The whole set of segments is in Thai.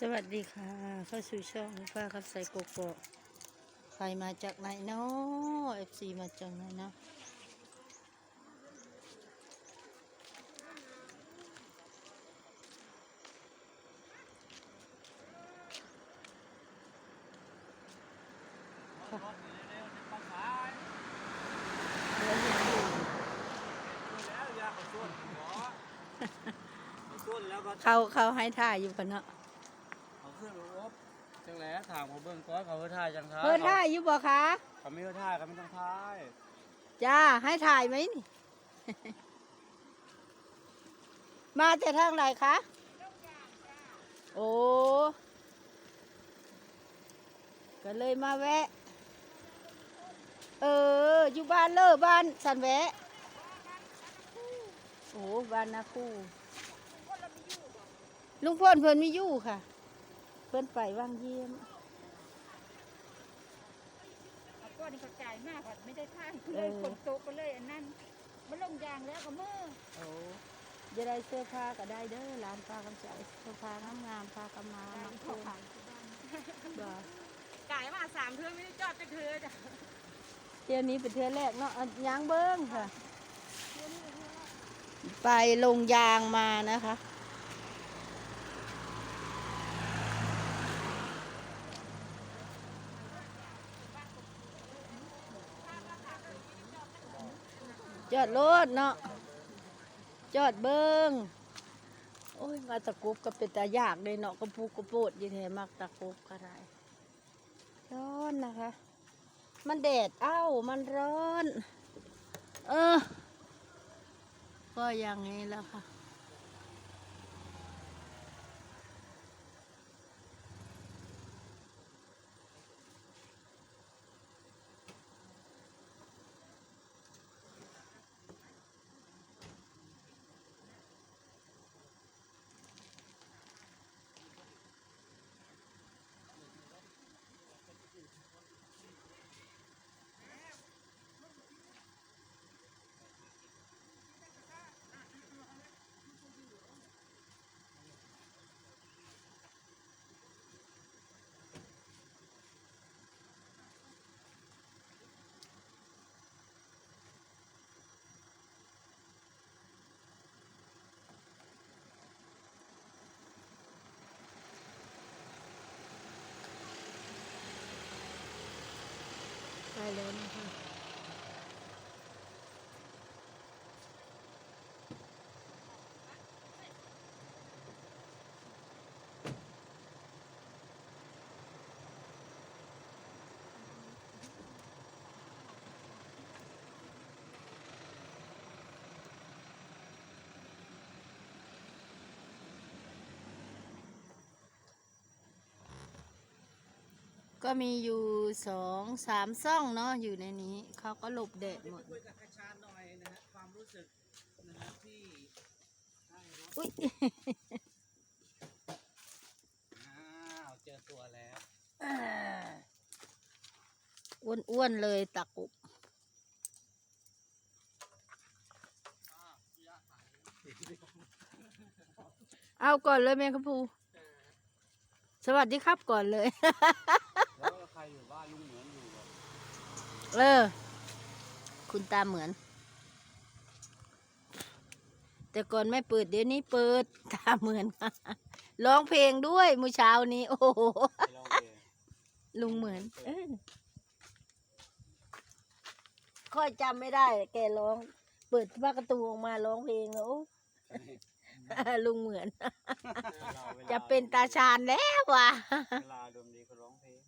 สวัสดีค่ะ เข้าสู่ช่องป้าครับใส่โกโก้ใครมาจากไหนเนาะเอฟซีมาจากไหนเนาะเดี๋ยวเห็นอยู่แล้วยาเขาส่วนแล้วก็เขาเขาให้ถ่าอยู่กันเนาะ จังแล้วถามเขาเบิ่งก้อนเขาเพื่อท่ายจังท้าเพิ่นถ่ายอยู่บ่คะเขาไม่เพื่อท่ายเขาไม่ต้องท่ายจ้าให้ถ่ายไหมนี่ มาแต่ทางไหนคะโอ้ก็เลยมาแวะ เออ อยู่บ้านเลอบ้านสันแวะ โอ้บ้านนาคู่ ลุงพลเพิ่นมีอยู่ค่ะเพิ่นไปว่างเยี่ยมเอาก้อนนี้เขาจ่ายมากค่ะไม่ได้ท่านเอเลยอฝนตกก็เลยอันนั้นมันลงยางแล้วก็มือโอ้จะได้เสื้อผ้าก็ได้เด้อร้านป้าคำใจเสื้อผ้างามงามๆผ้ากำมาตามมาเขาเพิ่มขายที่บ้านบ่จ่ายมาสามเทือไม่ได้จอดจะเทือจ้ะเที่ยวนี้เป็นเที่ยวแรกเนาะอะยางเบิ้งค่ะ ไปลงยางมานะคะ จอดรถเนาะจอดเบิ้งโอ้ย มาตะกรุบก็เป็นตายากเลยเนาะกระปูกระโปดยี่แท้มากตะกรุบก็ได้ร้อนนะคะ มันแดดเอ้ามันร้อน เออ ก็อย่างนี้แล้วค่ะ ก็มีอยู่สองสามซ่องเนาะอยู่ในนี้ เขาก็หลบแดดหมดคุยกับคาชาหน่อยนะฮะความรู้สึกนะฮะที่ได้รถอุ้ยอ้าวเจอตัวแล้วอ้วนๆเลยตะกุบเอาก่อนเลยแม่กระพูสวัสดีครับก่อนเลยแล้วใคร อยู่บ้านลุงเหมือนอยู่เออ คุณตาเหมือน แต่ก่อนไม่เปิดเดี๋ยวนี้เปิดตาเหมือน ร้องเพลงด้วยเมื่อเช้านี้ โอ้โหไปลองเองลุงเหมือน เออค่อยจำไม่ได้ แกร้อง เปิดผ้ากระตูออกมาร้องเพลงแล้ว ลุงเหมือนจะเป็นตาชาญแล้วว่ะ เวลาอารมดีก็ร้องเพลง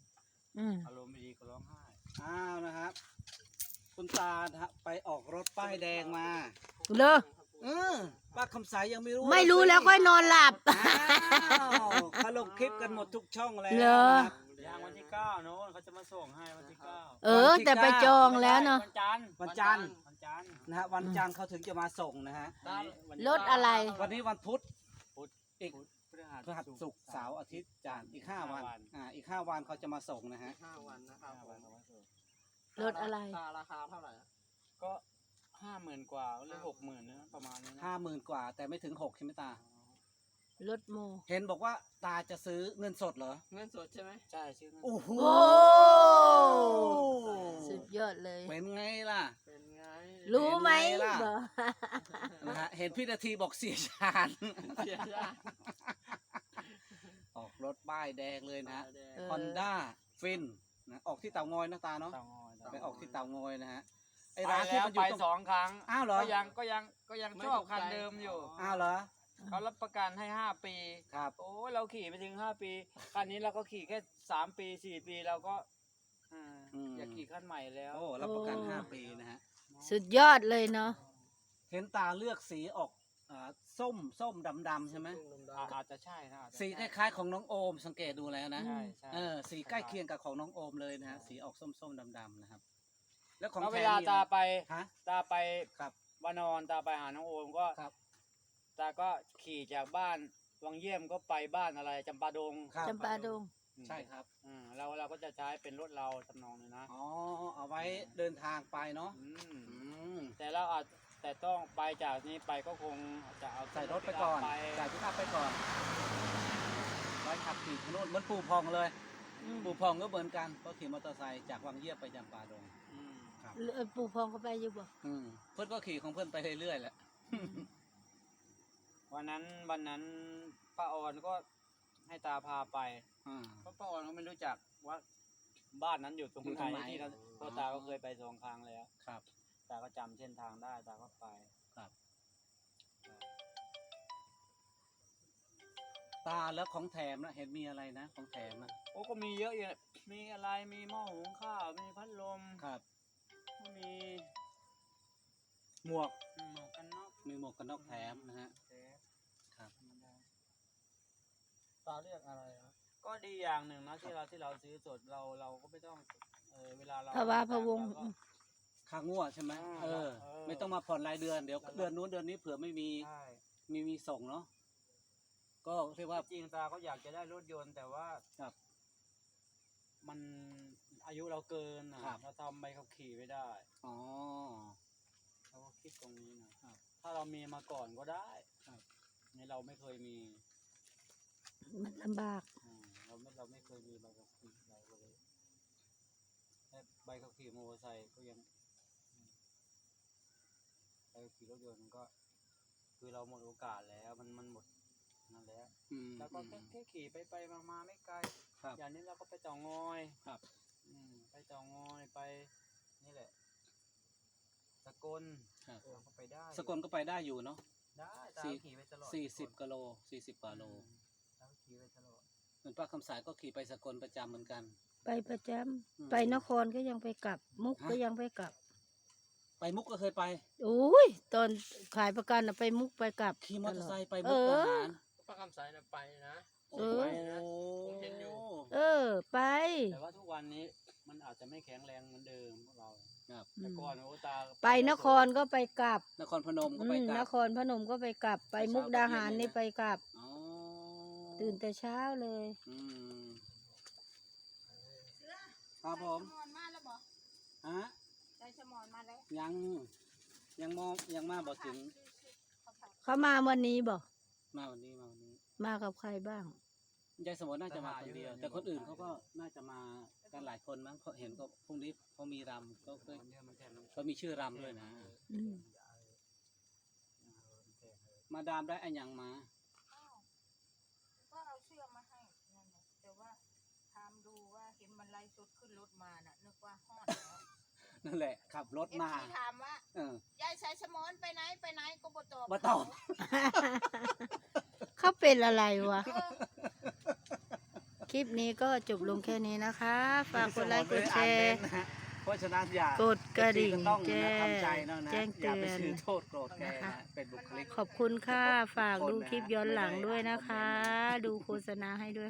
อืมอารมณ์ไม่ดีก็ร้องไห้อ้าวนะครับ คุณตานะฮะไปออกรถป้ายแดงมาเลอเออป้าคำสายยังไม่รู้ไม่รู้แล้วสิค่อยนอนหลับ อ้าวเขาลงคลิปกันหมดทุกช่องแล้วเหรอ นะครับ ยางวันที่เก้าโน้นเขาจะมาส่งให้วันที่เก้าเออ แต่ไปจองแล้วเนาะ วันจันทร์วันจันทร์ วันจันทร์นะฮะวันจันทร์เขาถึงจะมาส่งนะฮะ วันรถอะไร วันนี้วันพุธพุธ อีกพุธพฤ หัสพฤหัสศุกร์เสาร์อาทิตย์จันทร์อีกห้าวัน อ่าอีกห้าวันเขาจะมาส่งนะฮะ ห้าวันนะครับผมรถอะไรราคาเท่าไหร่ก็ห้าหมื่นกว่าหรือหกหมื่นนะประมาณนี้นะห้าหมื่นกว่า แต่ไม่ถึงหกใช่ไหมตา รถโม เห็นบอกว่าตาจะซื้อเงินสดเหรอ เงินสดใช่ไหมใช่ชื่อเงินโอ้โหโอ้ สุดยอดเลย เป็นไงล่ะ เป็นไงรู้ไหมเห็นไหมล่ะบ่นะฮะเห็นพี่นาทีบอกเสียชาญเสียชาติ ออกรถป้ายแดงเลยนะแดงเออ ฮอนด้าฟินนะออกที่เตางอยนะตาเนาะเตางอยไปออกที่เตางอยนะฮะไอ้ไปร้านที่แล้วมันอไปยู่ตรงสองครั้งอ้าวเหรอ ก็ยังก็ยังก็ยังชอบคันเดิมอยู่อ้าวเหรอเขารับประกันให้ห้าปี ครับ โอ้ยเราขี่ไปถึงห้าปี คันนี้เราก็ขี่แค่สามปีสี่ปีเราก็อ่าอยากขี่คันใหม่แล้วโอ้รับประกันห้าปีนะฮะ สุดยอดเลยเนาะเห็นตาเลือกสีออกอ่า ส้มส้มดำดำๆใช่ไหมอ่าอาจจะใช่นะอาจจะสีคล้ายๆของน้องโอม สังเกตดูแล้วนะใช่ใช่ เออสีใกล้เคียงกับของน้องโอมเลยนะฮะสีออกส้มส้มดำดำๆนะครับ แล้วของแล้วแทเวนลานี่ตานะไปฮะตาไปครับ วานอนตาไปหาน้องโอมก็ครับ ตาก็ขี่จากบ้านวังเยี่ยมก็ไปบ้านอะไรจำปาดงครับ จำปาดง อืมใช่ครับอืมเราเราก็จะใช้เป็นรถเราทำนองนี้นะอ๋อเอาไว้เดินทางไปเนาะอืม อืมแต่เราอาจ แต่ต้องไปจากนี้ไปก็คงจะเอาใส่รถไปก่อนไปใส่พิคับไปก่อนไว้ขับขี่ถนนเหมือนปู่พองเลยอืมปู่พองก็เหมือนกันก็ขี่มอเตอร์ไซค์จากวังเยี่ยมไปจำปาดงอืมครับเออปู่พองเขาไปอยู่บ่อืมเพื่อนก็ขี่ของเพื่อนไปเรื่อยๆแหละวันนั้นวันนั้นป้าออนก็ให้ตาพาไปอ่าเพราะป้าออนก็ไม่รู้จักว่าบ้านนั้นอยู่ตรงอยู่ไหตรงไหนนที่เราเพราะตาก็เคยไปสองครั้งแล้วครับ ตาก็จำเส้นทางได้ตาก็ไปครับ ตาแล้วของแถมนะเห็นมีอะไรนะ ของแถมนะโอ้ก็มีเยอะอยู่นะมีอะไรมีหม้อหุงข้าวมีพัดลมครับมี หมวกหมวกกันน็อกมีหมวกกันน็อกแถมนะฮะแท้ครับธรรมดาตาเรียกอะไรนะก็ดีอย่างหนึ่งนะที่เราที่เราซื้อสดเราเราก็ไม่ต้องเออเวลาเราพะวาพะวงเราก็ ค่างวดใช่ไหมอ่าเออ เออไม่ต้องมาผ่อนรายเดือนเดี๋ยว แล้ว เดือนนู้นเดือนนี้เผื่อไม่มีใช่มีมีส่งเนาะก็เรียกว่า จริงๆตาก็อยากจะได้รถยนต์แต่ว่าครับมันอายุเราเกินนะครับ เราทำใบขับขี่ไม่ได้อ๋อ เราก็คิดตรงนี้นะครับถ้าเรามีมาก่อนก็ได้ครับ นี่เราไม่เคยมีมันลำบาก อืมเราไม่เราไม่เคยมีใบขับขี่เราก็เลยแต่ใบขับขี่มอเตอร์ไซค์ก็ยังอืมใบ ขับขี่รถยนต์ก็ คือเราหมดโอกาสแล้ว มันมันหมดนั่นแหละอืม แล้วก็อืแค่มแค่ขี่ไปไปมามาไม่ไกลครับอย่างนี้เราก็ไปเต่องอยครับ อืมไปเต่องอยไป นี่แหละ สกลครับเราก็ไปได้สกลก็ไปได้อยู่เนาะ ได้ตาสี่ มขี่ไปตลอดสี่สิบกิโลสี่สิบกว่าโลตามขี่ไปตลอดเหมือนป้าคำสายก็ขี่ไปสกลประจำเหมือนกันไปประจำอืม ไปนครก็ยังไปกลับ มุกฮะ ก็ยังไปกลับ ไปมุกก็เคยไปโอ้ยตอนขายประกันน่ะไปมุกไปกลับขี่มอเตอร์ไซค์ไปเอมุกอดาหารป้าคำสายนะไปนะ โอ้เอโหอผมเห็นอยู่ เออ ไป แต่ว่าทุกวันนี้มันอาจจะไม่แข็งแรงเหมือนเดิมพวกเราครับ แต่ก่อนโอ้ตาไปนครก็ไปกลับนครพนมก็อืไปมกนลับ ครพนมก็ไปกลับ ไปมุกดาหารนี่ไปกลับ อ๋อตื่นแต่เช้าเลย อืมครับผมสมอนมาแล้วบอกฮะใจส มอนมาแล้วยังยังมองยังมาบ่ถึงเขามาวันนี้บ่มาวันนี้มาวันนี้มากับใครบ้างยายสมนน่าจะมาคนเดียว แต่คนอื่นเขาก็น่าจะมากันหลายคนมั้งเขาเห็นก็พรุ่งนี้เขามีรำก็เคยมันเยอะมันแข็งเขามีชื่อรำด้วยนะอืมมาดามได้อันยังมาก็เอาเสื้อมาให้นั่นน่ะแต่ว่าถามดูว่าเห็นมันไล่สุดขึ้นรถมาน่ะนึกว่าฮอดแล้ว นั่นแหละ ขับรถเอฟมาซีถามว่าเออ ยายสายสมอนไปไหนไปไหนก็บ่ตอบมาตอบ เขาเป็นอะไรวะ เออ คลิปนี้ก็จบลงแค่นี้นะคะ ฝากกดไลค์กดแชอ่านเม้ร์นต์นะฮะเพราะฉะนั้นอย่ากดกระดิ่งก็ต้องแจ้นะงทำใจเนาะนะแจ้งอย่าไปเตือนถือโทษโกรธแกนะเป็นบุคลิก ขอบคุณค่ะ ฝากดูคลิปย้อนหลังด้วยนะคะ ดูโฆษณาให้ด้วย